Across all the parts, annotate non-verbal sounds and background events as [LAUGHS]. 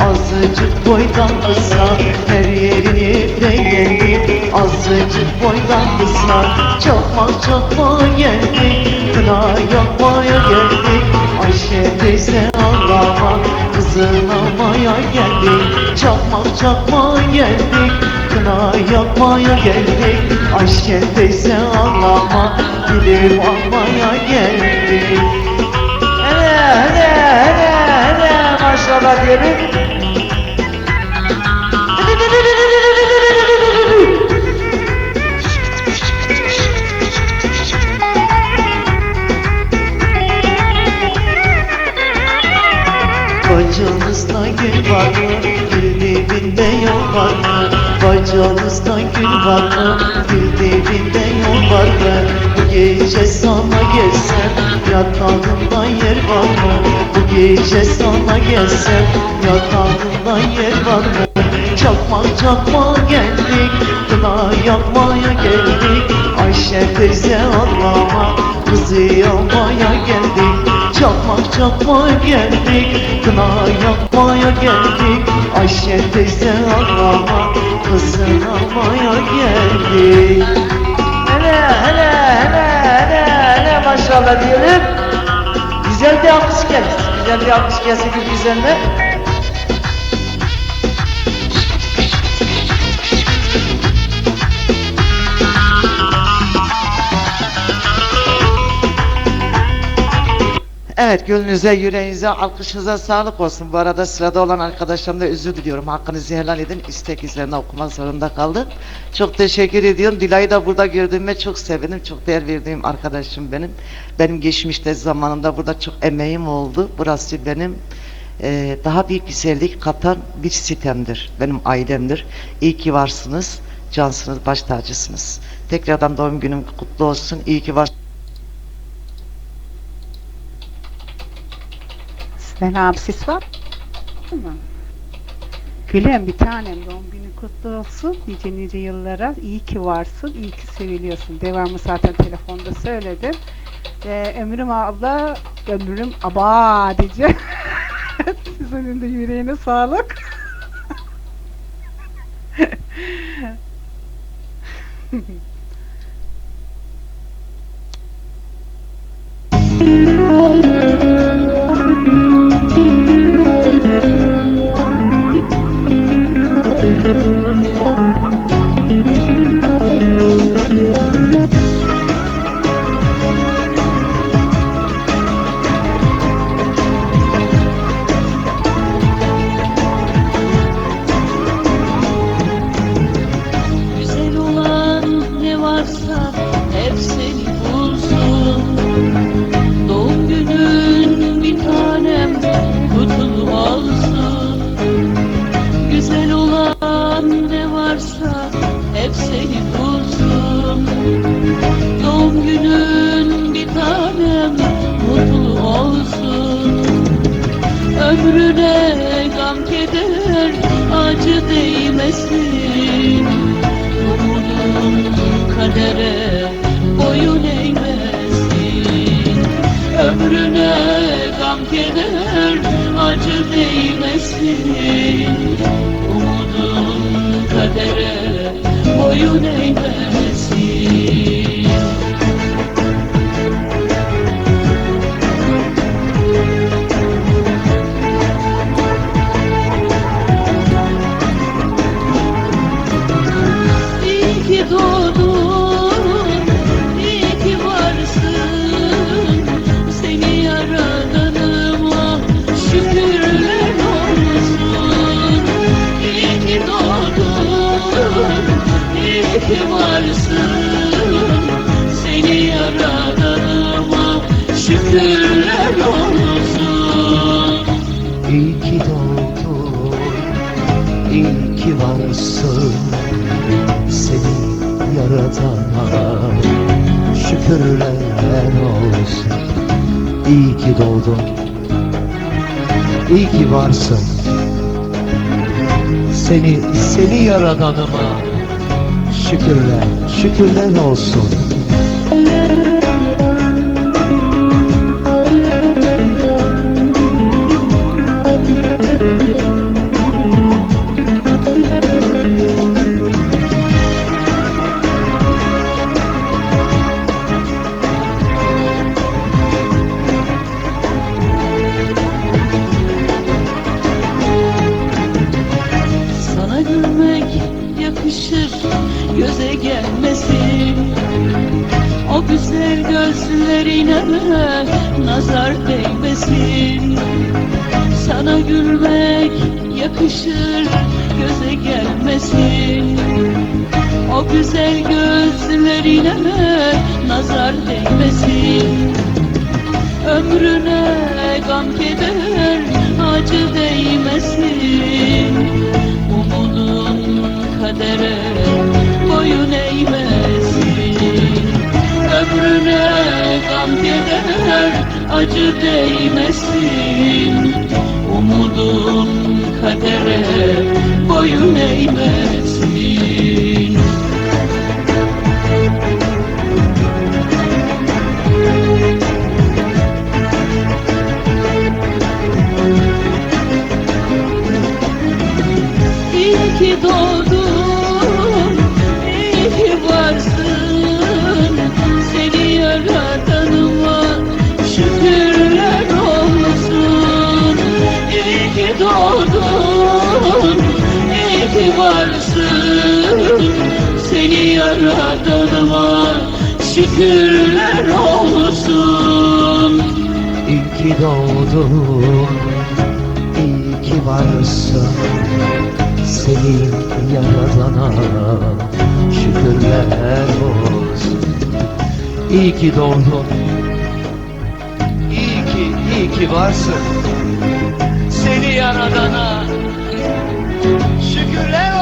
Azıcık boydan kısa Her yerini beğendik Azıcık boydan kısa Çakmak çakma geldik Kına yakmaya geldik Ayşe teyze ağlama Kızılamaya geldik Çakmak çakma geldik Kına yakmaya geldik Ayşe teyze ağlama Dilim almaya geldik maşallah diyelim. Bacağınızda gül var mı? Gül dibinde yol var mı? Bacağınızda gül var mı? Gül dibinde yol var mı? Bu gece sana gelsem Yatağında yer var mı? Bu gece sana gelsem Yatağında yer var mı? Çakma çakma geldik Kına yakmaya geldik Ayşe teyze ağlama Kızı almaya geldik Çakmak çakma geldik Kına yakmaya geldik Ayşe teyze ağlama Kızın almaya geldik Hele hele hele hele hele maşallah diyelim. Alkış gelsin. Güzel bir alkış gelsin Evet gönlünüze, yüreğinize, alkışınıza sağlık olsun. Bu arada sırada olan arkadaşlarım da özür diliyorum. Hakkınızı helal edin. İstek üzerine okumak zorunda kaldım. Çok teşekkür ediyorum. Dilay'ı da burada gördüğüme çok sevindim. Çok değer verdiğim arkadaşım benim. Benim geçmişte zamanında burada çok emeğim oldu. Burası benim eee, daha bir güzellik katan bir sitemdir. Benim ailemdir. İyi ki varsınız. Cansınız, baş tacısınız. Tekrardan doğum günüm kutlu olsun. İyi ki varsınız. Selam sis var mı? Gülüm bir tanem doğum günün kutlu olsun. Nice nice yıllara. İyi ki varsın. iyi ki seviliyorsun. Devamlı zaten telefonda söyledim. Ee, Ömrüm abla, ömrüm aba diyeceğim. [LAUGHS] Sizin de yüreğine sağlık. Güzel [LAUGHS] acı değmesin. Umudum kadere boyun eğmesin. Ömrüne gam keder acı değmesin. Umudum kadere boyun eğmesin ki varsın. Seni yaradanıma şükürler olsun. İyi ki doğdun, iyi ki varsın Seni yaratana şükürler olsun İyi ki doğdun, iyi ki varsın Seni, seni yaradanıma şükürler, şükürler olsun. yakışır göze gelmesin. O güzel gözlerine nazar değmesin. Sana gülmek yakışır göze gelmesin. O güzel gözlerine nazar değmesin. Ömrüne gam keder acı değmesin. Umudun kadere boyun eğmesin Ömrüne gam keder acı değmesin. Umudun kadere boyun eğmesin. İyi ki doğdun, Seni yaratanıma şükürler olsun. İyi ki doğdun, iyi ki varsın. Senin yaradana şükürler olsun. İyi ki doğdun, iyi ki, iyi ki varsın. Seni yaradana şükürler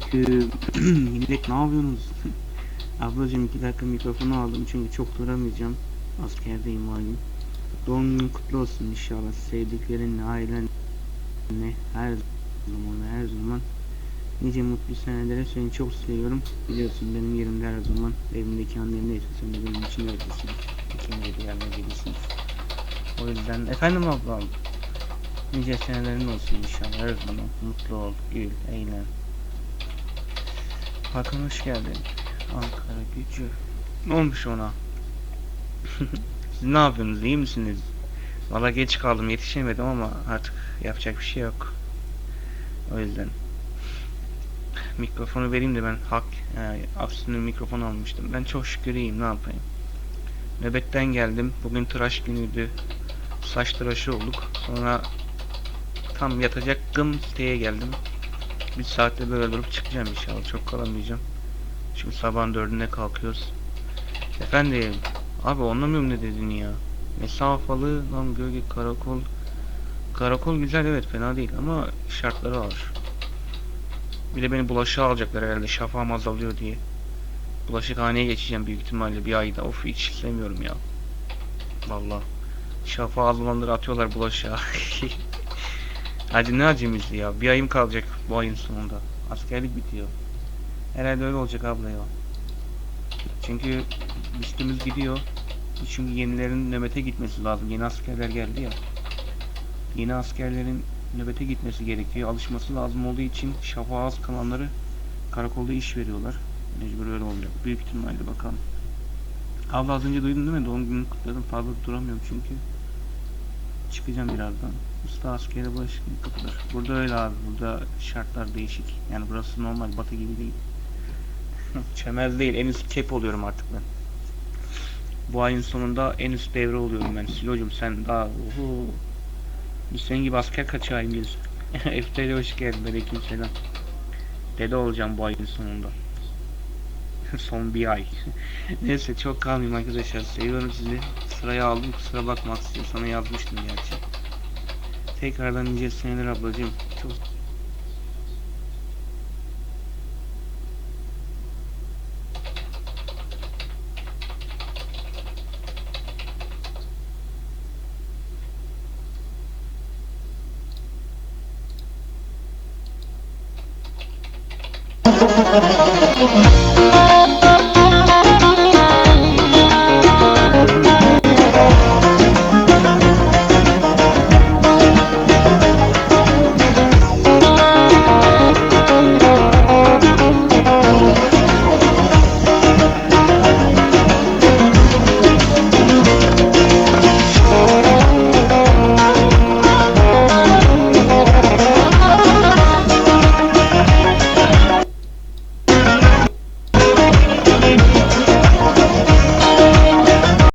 Aleyküm. [CLEARS THROAT] Millet ne yapıyorsunuz? [LAUGHS] Ablacığım iki dakika mikrofonu aldım çünkü çok duramayacağım. Askerdeyim malum. Doğum günün kutlu olsun inşallah. Sevdiklerinle, ailenle her zaman her zaman nice mutlu senelere seni çok seviyorum. Biliyorsun benim yerimde her zaman evimdeki annem neyse sen de benim için öylesin. İkimize de yerine gibisin. O yüzden efendim ablam. Nice senelerin olsun inşallah her zaman. Mutlu ol, gül, eğlen. Hakan hoş geldin. Ankara gücü. Ne olmuş ona? Siz ne yapıyorsunuz? iyi misiniz? Valla geç kaldım yetişemedim ama artık yapacak bir şey yok. O yüzden. Mikrofonu vereyim de ben hak yani aslında mikrofon almıştım. Ben çok şükür iyiyim ne yapayım. Nöbetten geldim. Bugün tıraş günüydü. Saç tıraşı olduk. Sonra tam yatacaktım siteye geldim. Bir saatte böyle durup çıkacağım inşallah. Çok kalamayacağım. Çünkü sabahın dördünde kalkıyoruz. Efendim. Abi anlamıyorum ne dediğini ya. Mesafalı lan gölge karakol. Karakol güzel evet fena değil ama şartları ağır. Bir de beni bulaşığa alacaklar herhalde şafağım azalıyor diye. Bulaşıkhaneye geçeceğim büyük ihtimalle bir ayda. Of hiç istemiyorum ya. Vallahi. Şafağı azalanları atıyorlar bulaşığa. [LAUGHS] Hadi ne acemisi ya. Bir ayım kalacak bu ayın sonunda. Askerlik bitiyor. Herhalde öyle olacak abla ya. Çünkü üstümüz gidiyor. Çünkü yenilerin nöbete gitmesi lazım. Yeni askerler geldi ya. Yeni askerlerin nöbete gitmesi gerekiyor. Alışması lazım olduğu için şafağı az kalanları karakolda iş veriyorlar. Mecbur öyle olacak. Büyük ihtimalle bakalım. Abla az önce duydun değil mi? Doğum gününü kutladım. Fazla duramıyorum çünkü. Çıkacağım birazdan. Usta askere bulaşık kapıdır. Burada öyle abi. Burada şartlar değişik. Yani burası normal. Batı gibi değil. [LAUGHS] Çemez değil. En üst kep oluyorum artık ben. Bu ayın sonunda en üst devre oluyorum ben. Silo'cum sen daha oho. Biz senin gibi asker kaçağıyım biz. [LAUGHS] FTL hoş geldin. Aleyküm selam. Dede olacağım bu ayın sonunda. [LAUGHS] Son bir ay. Neyse çok kalmayayım arkadaşlar. Seviyorum sizi. Sıraya aldım. Kusura bakma. Sana yazmıştım gerçi. Tekrardan nice seneler ablacığım. Çok Müzik [LAUGHS]